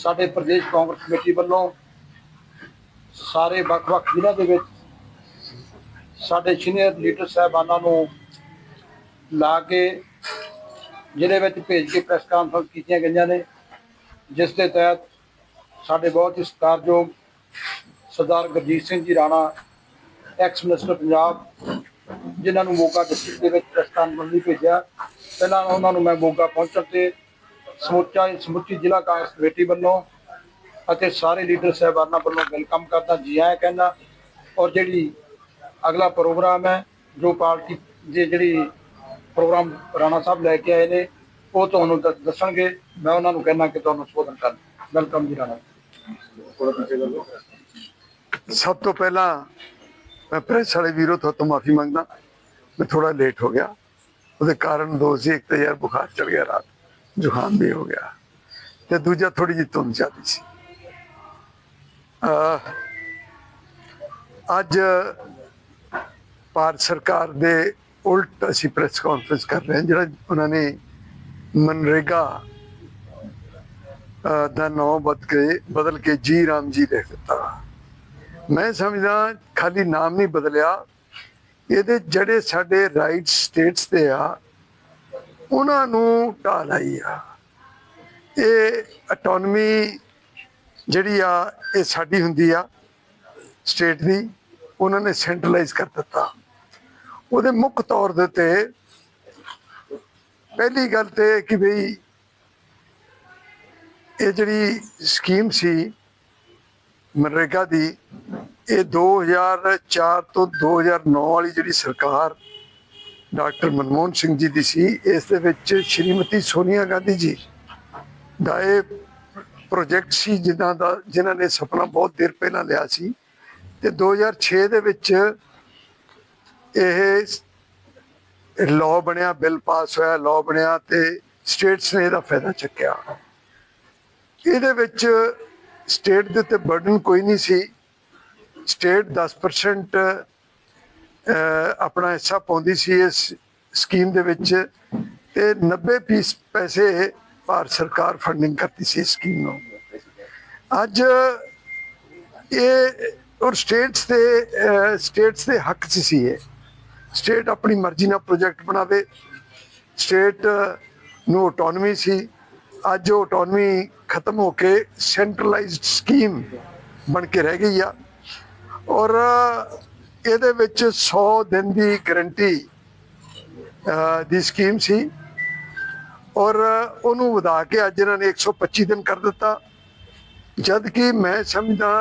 ਸਾਡੇ ਪ੍ਰਦੇਸ਼ ਕਾਂਗਰਸ ਕਮੇਟੀ ਵੱਲੋਂ ਸਾਰੇ ਵੱਖ-ਵੱਖ ਜ਼ਿਲ੍ਹਿਆਂ ਦੇ ਵਿੱਚ ਸਾਡੇ ਸੀਨੀਅਰ ਲੀਡਰ ਸਾਹਿਬਾਨਾਂ ਨੂੰ ਲਾ ਕੇ ਜ਼ਿਲ੍ਹੇ ਵਿੱਚ ਭੇਜ ਕੇ ਪ੍ਰੈਸ ਕਾਨਫਰੰਸ ਕੀਤੀਆਂ ਗਈਆਂ ਨੇ, ਜਿਸ ਦੇ ਤਹਿਤ ਸਾਡੇ ਬਹੁਤ ਹੀ ਸਤਿਕਾਰਯੋਗ ਸਰਦਾਰ ਗੁਰਜੀਤ ਸਿੰਘ ਜੀ ਰਾਣਾ ਐਕਸ ਮਿਨਿਸਟਰ ਪੰਜਾਬ, ਜਿਨ੍ਹਾਂ ਨੂੰ ਮੋਗਾ ਡਿਸਟ੍ਰਿਕਟ ਦੇ ਵਿੱਚ ਪ੍ਰੈਸ ਕਾਨਫਰੰਸ ਲਈ ਭੇਜਿਆ। ਪਹਿਲਾਂ ਉਹਨਾਂ ਨੂੰ ਮੈਂ ਮੋਗਾ ਪਹੁੰਚਣ ਤੇ ਸਮੁੱਚਾ ਸਮੁੱਚੀ ਜ਼ਿਲ੍ਹਾ ਕਾਂਗਰਸ ਕਮੇਟੀ ਵੱਲੋਂ ਅਤੇ ਸਾਰੇ ਲੀਡਰ ਸਾਹਿਬਾਨਾਂ ਵੱਲੋਂ ਵੈਲਕਮ ਕਰਦਾ, ਜੀ ਆਇਆਂ ਕਹਿੰਦਾ ਔਰ ਜਿਹੜੀ ਅਗਲਾ ਪ੍ਰੋਗਰਾਮ ਹੈ, ਜੋ ਪਾਰਟੀ ਦੇ ਜਿਹੜੀ ਪ੍ਰੋਗਰਾਮ ਰਾਣਾ ਸਾਹਿਬ ਲੈ ਕੇ ਆਏ ਨੇ, ਉਹ ਤੁਹਾਨੂੰ ਦੱਸ- ਦੱਸਣਗੇ। ਮੈਂ ਉਹਨਾਂ ਨੂੰ ਕਹਿਣਾ ਕਿ ਤੁਹਾਨੂੰ ਸੰਬੋਧਨ ਕਰਨ ਵੈਲਕਮ ਜੀ ਰਾਣਾ ਸਭ ਤੋਂ ਪਹਿਲਾਂ ਮੈਂ ਪ੍ਰੈਸ ਵਾਲੇ ਵੀਰੋ ਤੋਂ ਮਾਫੀ ਮੰਗਦਾ। ਮੈਂ ਥੋੜਾ ਲੇਟ ਹੋ ਗਿਆ। ਉਹਦੇ ਕਾਰਨ ਦੋ ਸੀ, ਇੱਕ ਤਾਂ ਯਾਰ ਬੁਖਾਰ ਚੜ ਗਿਆ ਰਾਤ। ਜੁਹਾਨ ਵੀ ਹੋ ਗਿਆ ਤੇ ਦੂਜਾ ਥੋੜੀ ਜਿਹੀ ਧੁੰਦ ਚੱਲਦੀ ਸੀ। ਅੱਜ ਭਾਰਤ ਸਰਕਾਰ ਦੇ ਉਲਟ ਅਸੀਂ ਪ੍ਰੈਸ ਕਾਨਫਰੰਸ ਕਰ ਰਹੇ ਹਾਂ, ਜਿਹੜਾ ਉਹਨਾਂ ਨੇ ਮਨਰੇਗਾ ਦਾ ਨਾਮ ਬਦਲ ਕੇ ਬਦਲ ਕੇ ਜੀ ਰਾਮ ਜੀ ਲਿਖ ਦਿੱਤਾ। ਮੈਂ ਸਮਝਦਾ ਖਾਲੀ ਨਾਮ ਨਹੀਂ ਬਦਲਿਆ। ਇਹਦੇ ਜਿਹੜੇ ਸਾਡੇ ਰਾਈਟ ਸਟੇਟਸ ਤੇ ਆ ਉਹਨਾਂ ਨੂੰ ਢਾਹ ਲਾਈ ਆ। ਇਹ ਆਟੋਨਮੀ ਜਿਹੜੀ ਆ, ਇਹ ਸਾਡੀ ਹੁੰਦੀ ਆ ਸਟੇਟ ਦੀ, ਉਹਨਾਂ ਨੇ ਸੈਂਟਰਲਾਈਜ਼ ਕਰ ਦਿੱਤਾ। ਉਹਦੇ ਮੁੱਖ ਤੌਰ ਦੇ ਤੇ ਪਹਿਲੀ ਗੱਲ ਤੇ ਕਿ ਬਈ ਇਹ ਜਿਹੜੀ ਸਕੀਮ ਸੀ ਮਨਰੇਗਾ ਦੀ, ਇਹ 2004 ਤੋਂ 2009 ਵਾਲੀ ਜਿਹੜੀ ਸਰਕਾਰ ਡਾਕਟਰ ਮਨਮੋਹਨ ਸਿੰਘ ਜੀ ਦੀ ਸੀ। ਇਸ ਦੇ ਵਿੱਚ ਸ਼੍ਰੀਮਤੀ ਸੋਨੀਆ ਗਾਂਧੀ ਜੀ ਦਾ ਇਹ ਪ੍ਰੋਜੈਕਟ ਸੀ ਜਿਨ੍ਹਾਂ ਦਾ ਜਿਨ੍ਹਾਂ ਨੇ ਸੁਪਨਾ ਬਹੁਤ ਦੇਰ ਪਹਿਲਾਂ ਲਿਆ ਸੀ। ਤੇ 2006 ਦੇ ਵਿੱਚ ਇਹ ਲਾਅ ਬਣਿਆ ਬਿੱਲ ਪਾਸ ਹੋਇਆ ਲਾਅ ਬਣਿਆ ਤੇ ਸਟੇਟਸ ਨੇ ਇਹਦਾ ਫਾਇਦਾ ਚੱਕਿਆ। ਇਹਦੇ ਵਿੱਚ ਸਟੇਟ ਦੇ ਉੱਤੇ ਬਰਡਨ ਕੋਈ ਨਹੀਂ ਸੀ। ਸਟੇਟ 10% ਆਪਣਾ ਹਿੱਸਾ ਪਾਉਂਦੀ ਸੀ ਇਸ ਸਕੀਮ ਦੇ ਵਿੱਚ ਤੇ 90 ਪੀਸ ਪੈਸੇ ਭਾਰਤ ਸਰਕਾਰ ਫੰਡਿੰਗ ਕਰਦੀ ਸੀ ਇਸ ਸਕੀਮ ਨੂੰ। ਅੱਜ ਇਹ ਔਰ ਸਟੇਟਸ ਦੇ ਸਟੇਟਸ ਦੇ ਹੱਕ 'ਚ ਸੀ ਇਹ। ਸਟੇਟ ਆਪਣੀ ਮਰਜ਼ੀ ਨਾਲ ਪ੍ਰੋਜੈਕਟ ਬਣਾਵੇ। ਸਟੇਟ ਨੂੰ ਆਟੋਨਮੀ ਸੀ। ਅੱਜ ਉਹ ਆਟੋਨਮੀ ਖਤਮ ਹੋ ਕੇ ਸੈਂਟਰਲਾਈਜ਼ਡ ਸਕੀਮ ਬਣ ਕੇ ਰਹਿ ਗਈ ਆ। ਔਰ ਇਹਦੇ ਵਿੱਚ 100 ਦਿਨ ਦੀ ਗਾਰੰਟੀ ਦੀ ਸਕੀਮ ਸੀ। ਔਰ ਉਹਨੂੰ ਵਧਾ ਕੇ ਅੱਜ ਇਹਨਾਂ ਨੇ 125 ਦਿਨ ਕਰ ਦਿੱਤਾ। ਜਦ ਕਿ ਮੈਂ ਸਮਝਦਾ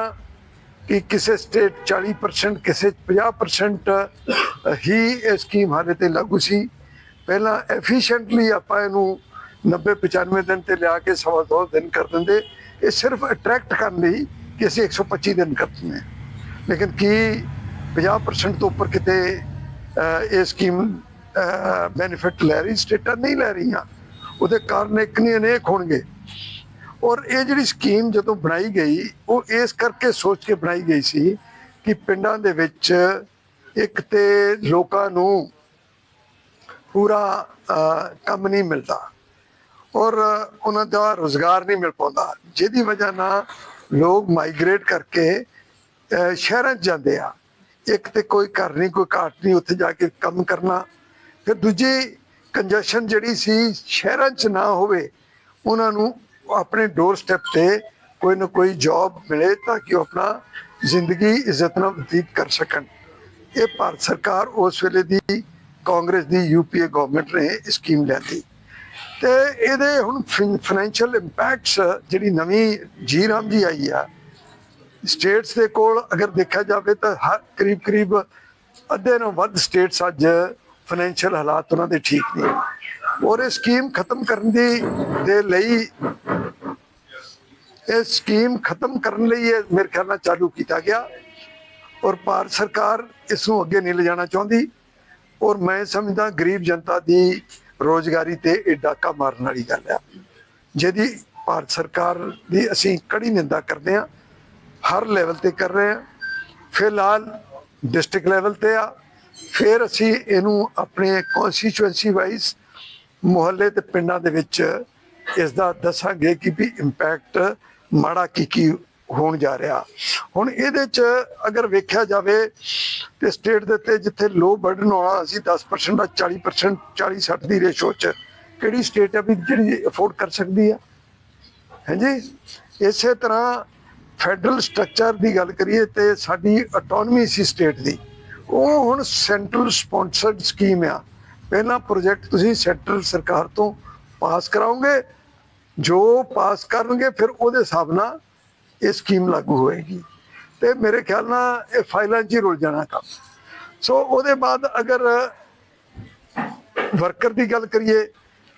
ਕਿ ਕਿਸੇ ਸਟੇਟ 40% ਕਿਸੇ 50% ਹੀ ਇਹ ਸਕੀਮ ਹਾਲੇ ਤੇ ਲਾਗੂ ਸੀ। ਪਹਿਲਾਂ ਐਫੀਸ਼ੀਐਂਟਲੀ ਆਪਾਂ ਇਹਨੂੰ 90 95 ਦਿਨ ਤੇ ਲਿਆ ਕੇ ਸਵਾ ਦੋ ਦਿਨ ਕਰ ਦਿੰਦੇ। ਇਹ ਸਿਰਫ ਅਟਰੈਕਟ ਕਰਨ ਲਈ ਕਿ ਅਸੀਂ 125 ਦਿਨ ਕਰ ਦਿੰਦੇ ਹਾਂ। ਲੇਕਿਨ ਕੀ 50% ਤੋਂ ਉੱਪਰ ਕਿਤੇ ਇਹ ਸਕੀਮ ਬੈਨੀਫਿਟ ਲੈ ਰਹੀ, ਸਟੇਟਾਂ ਨਹੀਂ ਲੈ ਰਹੀਆਂ। ਉਹਦੇ ਕਾਰਨ ਇੱਕ ਨਹੀਂ, ਅਨੇਕ ਹੋਣਗੇ। ਔਰ ਇਹ ਜਿਹੜੀ ਸਕੀਮ ਜਦੋਂ ਬਣਾਈ ਗਈ, ਉਹ ਇਸ ਕਰਕੇ ਸੋਚ ਕੇ ਬਣਾਈ ਗਈ ਸੀ ਕਿ ਪਿੰਡਾਂ ਦੇ ਵਿੱਚ ਇੱਕ ਤੇ ਲੋਕਾਂ ਨੂੰ ਪੂਰਾ ਕੰਮ ਨਹੀਂ ਮਿਲਦਾ ਔਰ ਉਹਨਾਂ ਦਾ ਰੋਜ਼ਗਾਰ ਨਹੀਂ ਮਿਲ ਪਾਉਂਦਾ। ਜਿਹਦੀ ਵਜ੍ਹਾ ਨਾਲ ਲੋਕ ਮਾਈਗ੍ਰੇਟ ਕਰਕੇ ਸ਼ਹਿਰਾਂ 'ਚ ਜਾਂਦੇ ਆ। ਇੱਕ ਤੇ ਕੋਈ ਘਰ ਨਹੀਂ, ਕੋਈ ਘਾਟ ਨਹੀਂ ਉੱਥੇ ਜਾ ਕੇ ਕੰਮ ਕਰਨਾ। ਫਿਰ ਦੂਜੀ ਕੰਜੈਸ਼ਨ ਜਿਹੜੀ ਸੀ, ਸ਼ਹਿਰਾਂ 'ਚ ਨਾ ਹੋਵੇ, ਉਹਨਾਂ ਨੂੰ ਆਪਣੇ ਡੋਰ ਸਟੈਪ ਤੇ ਕੋਈ ਨਾ ਕੋਈ ਜੌਬ ਮਿਲੇ ਤਾਂ ਕਿ ਉਹ ਆਪਣਾ ਜ਼ਿੰਦਗੀ ਇੱਜ਼ਤ ਨਾਲ ਬਤੀਤ ਕਰ ਸਕਣ। ਇਹ ਭਾਰਤ ਸਰਕਾਰ ਉਸ ਵੇਲੇ ਦੀ ਕਾਂਗਰਸ ਦੀ ਯੂਪੀਏ ਗਵਰਨਮੈਂਟ ਨੇ ਇਹ ਸਕੀਮ ਲਿਆਂਦੀ ਤੇ ਇਹਦੇ ਹੁਣ ਫਾਈਨੈਂਸ਼ੀਅਲ ਇੰਪੈਕਟਸ ਜਿਹੜੀ ਨਵੀਂ ਜੀ ਰਾਮ ਜੀ ਆਈ ਆ ਸਟੇਟਸ ਦੇ ਕੋਲ ਅਗਰ ਦੇਖਿਆ ਜਾਵੇ ਤਾਂ ਹਰ ਕਰੀਬ ਕਰੀਬ ਅੱਧੇ ਨਾਲੋਂ ਵੱਧ ਸਟੇਟਸ ਅੱਜ ਫਾਈਨੈਂਸ਼ੀਅਲ ਹਾਲਾਤ ਉਹਨਾਂ ਦੇ ਠੀਕ ਨਹੀਂ ਔਰ ਇਹ ਸਕੀਮ ਖਤਮ ਕਰਨ ਦੀ, ਦੇ ਲਈ ਇਹ ਸਕੀਮ ਖਤਮ ਕਰਨ ਲਈ ਇਹ ਮੇਰੇ ਖਿਆਲ ਨਾਲ ਚਾਲੂ ਕੀਤਾ ਗਿਆ। ਔਰ ਭਾਰਤ ਸਰਕਾਰ ਇਸ ਨੂੰ ਅੱਗੇ ਨਹੀਂ ਲਿਜਾਣਾ ਚਾਹੁੰਦੀ। ਔਰ ਮੈਂ ਸਮਝਦਾ ਗਰੀਬ ਜਨਤਾ ਦੀ ਰੋਜ਼ਗਾਰੀ ਤੇ ਇਹ ਡਾਕਾ ਮਾਰਨ ਵਾਲੀ ਗੱਲ ਆ ਜਿਹਦੀ ਭਾਰਤ ਸਰਕਾਰ ਦੀ ਅਸੀਂ ਕੜੀ ਨਿੰਦਾ ਕਰਦੇ ਹਾਂ। ਹਰ ਲੈਵਲ ਤੇ ਕਰ ਰਹੇ ਹਾਂ। ਫਿਲਹਾਲ ਡਿਸਟ੍ਰਿਕਟ ਲੈਵਲ ਤੇ ਆ। ਫਿਰ ਅਸੀਂ ਇਹਨੂੰ ਆਪਣੇ ਕਨਸਟੀਚੁਐਂਸੀ ਵਾਈਜ਼ ਮੁਹੱਲੇ ਤੇ ਪਿੰਡਾਂ ਦੇ ਵਿੱਚ ਇਸ ਦਾ ਦੱਸਾਂਗੇ ਕਿ ਵੀ ਇੰਪੈਕਟ ਮਾੜਾ ਕੀ ਕੀ ਹੋਣ ਜਾ ਰਿਹਾ। ਹੁਣ ਇਹਦੇ ਚ ਅਗਰ ਵੇਖਿਆ ਜਾਵੇ ਤੇ ਸਟੇਟ ਦੇ ਉੱਤੇ ਜਿੱਥੇ ਲੋ ਬਰਡਨ ਵਾਲਾ ਅਸੀਂ 10% ਦਾ 40% 40 60 ਦੀ ਰੇਸ਼ੋ ਚ ਕਿਹੜੀ ਸਟੇਟ ਆ ਵੀ ਜਿਹੜੀ ਅਫੋਰਡ ਕਰ ਸਕਦੀ ਆ? ਹਾਂਜੀ ਇਸੇ ਤਰ੍ਹਾਂ ਫੈਡਰਲ ਸਟਰਕਚਰ ਦੀ ਗੱਲ ਕਰੀਏ ਤੇ ਸਾਡੀ ਆਟੋਨਮੀ ਸੀ ਸਟੇਟ ਦੀ। ਉਹ ਹੁਣ ਸੈਂਟਰਲ ਸਪਾਂਸਰਡ ਸਕੀਮ ਆ। ਪਹਿਲਾ ਪ੍ਰੋਜੈਕਟ ਤੁਸੀਂ ਸੈਂਟਰਲ ਸਰਕਾਰ ਤੋਂ ਪਾਸ ਕਰਾਓਗੇ, ਜੋ ਪਾਸ ਕਰਨਗੇ, ਫਿਰ ਉਹਦੇ ਹਿਸਾਬ ਨਾਲ ਇਹ ਸਕੀਮ ਲਾਗੂ ਹੋਏਗੀ। ਤੇ ਮੇਰੇ ਖਿਆਲ ਨਾਲ ਇਹ ਫਾਈਲਾਂ 'ਚ ਹੀ ਰੁਲ ਜਾਣਾ ਕੰਮ। ਸੋ ਉਹਦੇ ਬਾਅਦ ਅਗਰ ਵਰਕਰ ਦੀ ਗੱਲ ਕਰੀਏ,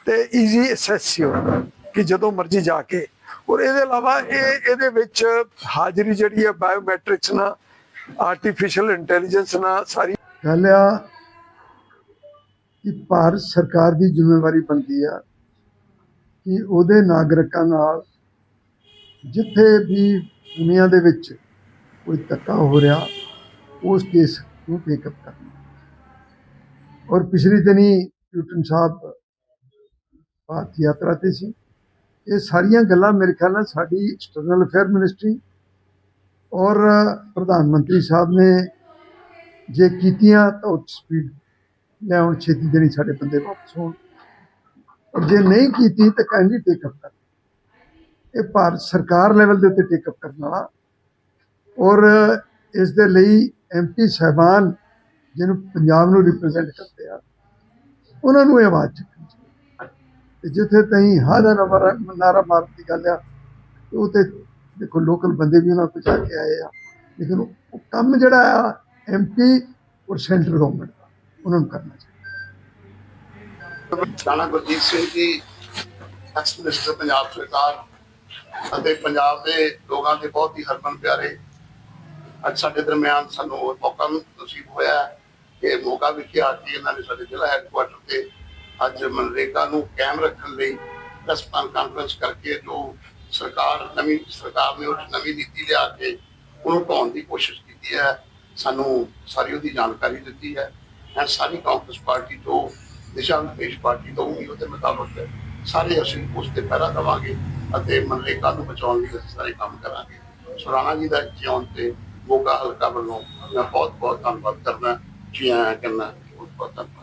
ਤੇ ਈਜ਼ੀ ਐਸੈਸਿਓ ਕਿ ਜਦੋਂ ਮਰਜ਼ੀ ਜਾ ਕੇ ਔਰ ਇਹਦੇ ਇਲਾਵਾ ਇਹ ਇਹਦੇ ਵਿੱਚ ਹਾਜ਼ਰੀ ਜਿਹੜੀ ਹੈ ਬਾਇਓਮੈਟ੍ਰਿਕਸ ਨਾਲ ਆਰਟੀਫੀਸ਼ੀਅਲ ਇੰਟੈਲੀਜੈਂਸ ਨਾਲ ਸਾਰੀ ਗੱਲ ਆ ਕਿ ਭਾਰਤ ਸਰਕਾਰ ਦੀ ਜ਼ਿੰਮੇਵਾਰੀ ਬਣਦੀ ਆ ਕਿ ਉਹਦੇ ਨਾਗਰਿਕਾਂ ਨਾਲ ਜਿੱਥੇ ਵੀ ਦੁਨੀਆ ਦੇ ਵਿੱਚ ਕੋਈ ਧੱਕਾ ਹੋ ਰਿਹਾ, ਉਸ ਕੇਸ ਨੂੰ ਟੇਕਅਪ ਕਰਨਾ। ਔਰ ਪਿਛਲੀ ਦਿਨੀ ਪਿਊਟਨ ਸਾਹਿਬ ਭਾਰਤ ਯਾਤਰਾ ਤੇ ਸੀ। ਇਹ ਸਾਰੀਆਂ ਗੱਲਾਂ ਮੇਰੇ ਖਿਆਲ ਨਾਲ ਸਾਡੀ ਐਕਸਟਰਨਲ ਅਫੇਅਰ ਮਿਨਿਸਟਰੀ ਔਰ ਪ੍ਰਧਾਨ ਮੰਤਰੀ ਸਾਹਿਬ ਨੇ ਜੇ ਕੀਤੀਆਂ ਤਾਂ ਉੱਚ ਸਪੀਡ ਲਿਆਉਣ ਛੇਤੀ ਦੇਣੀ ਸਾਡੇ ਬੰਦੇ ਵਾਪਸ ਹੋਣ। ਔਰ ਜੇ ਨਹੀਂ ਕੀਤੀ ਤਾਂ ਕਾਈਂਡਲੀ ਟੇਕਅਪ ਕਰ। ਇਹ ਭਾਰਤ ਸਰਕਾਰ ਲੈਵਲ ਦੇ ਉੱਤੇ ਟੇਕਅਪ ਕਰਨ ਵਾਲਾ। ਔਰ ਇਸ ਦੇ ਲਈ ਐਮਪੀ ਸਹਿਬਾਨ ਜਿਹਨੂੰ ਪੰਜਾਬ ਨੂੰ ਰਿਪਰੈਜ਼ੈਂਟ ਕਰਦੇ ਆ, ਉਹਨਾਂ ਨੂੰ ਇਹ ਆਵਾਜ਼ ਚੱਕਣੀ ਜਿੱਥੇ ਤਾਈਂ ਹਾਦਾ ਨਾਰਾ ਮਾਰਨ ਦੀ ਗੱਲ ਆ ਉਹ ਤੇ ਦੇਖੋ ਲੋਕਲ ਬੰਦੇ ਵੀ ਉਹਨਾਂ ਕੋਲ ਕੇ ਆਏ ਆ। ਲੇਕਿਨ ਉਹ ਕੰਮ ਜਿਹੜਾ ਆ ਐਮਪੀ ਔਰ ਸੈਂਟਰ ਗਵਰਨਮੈਂਟ ਦਾ, ਉਹਨਾਂ ਨੂੰ ਕਰਨਾ ਚਾਹੀਦਾ। ਰਾਣਾ ਗੁਰਜੀਤ ਸਿੰਘ ਜੀ ਐਕਸ ਮਿਨਿਸਟਰ ਪੰਜਾਬ ਸਰਕਾਰ ਅਤੇ ਪੰਜਾਬ ਦੇ ਲੋਕਾਂ ਦੇ ਬਹੁਤ ਹੀ ਹਰਮਨ ਪਿਆਰੇ, ਅੱਜ ਸਾਡੇ ਦਰਮਿਆਨ ਸਾਨੂੰ ਉਹ ਮੌਕਾ ਨਸੀਬ ਹੋਇਆ ਕਿ ਮੌਕਾ ਵਿਖੇ ਆ ਕੇ ਇਹਨਾਂ ਨੇ ਸਾਡੇ ਜ਼ਿਲ੍ਹਾ ਹੈਡਕੁਆਟਰ ਤੇ ਅੱਜ ਮਨਰੇਗਾ ਨੂੰ ਕਾਇਮ ਰੱਖਣ ਲਈ ਪ੍ਰੈਸ ਕਾਨਫਰੰਸ ਕਰਕੇ ਜੋ ਸਰਕਾਰ, ਨਵੀਂ ਸਰਕਾਰ ਨੇ ਉਹ ਨਵੀਂ ਨੀਤੀ ਲਿਆ ਕੇ ਉਹਨੂੰ ਢਾਉਣ ਦੀ ਕੋਸ਼ਿਸ਼ ਕੀਤੀ ਹੈ, ਸਾਨੂੰ ਸਾਰੀ ਉਹਦੀ ਜਾਣਕਾਰੀ ਦਿੱਤੀ ਹੈ ਐਂ ਸਾਰੀ ਕਾਂਗਰਸ ਪਾਰਟੀ ਤੋਂ, ਦਿਸ਼ਾ ਨਿਰਦੇਸ਼ ਪਾਰਟੀ ਤੋਂ ਵੀ ਉਹਦੇ ਮੁਤਾਬਕ ਸਾਰੇ ਅਸੀਂ ਉਸ ਤੇ ਪਹਿਰਾ ਦੇਵਾਂਗੇ ਅਤੇ ਮਨਰੇਗਾ ਨੂੰ ਬਚਾਉਣ ਲਈ ਅਸੀਂ ਸਾਰੇ ਕੰਮ ਕਰਾਂਗੇ। ਸੁਰਾਣਾ ਜੀ ਦਾ ਜਿਉਣ ਤੇ ਮੋਗਾ ਹਲਕਾ ਵੱਲੋਂ ਮੈਂ ਬਹੁਤ ਬਹੁਤ ਧੰਨਵਾਦ ਕਰਨਾ, ਜੀ ਆਇਆਂ ਕਰਨਾ ਬਹੁਤ ਬਹੁਤ ਧੰਨਵਾਦ।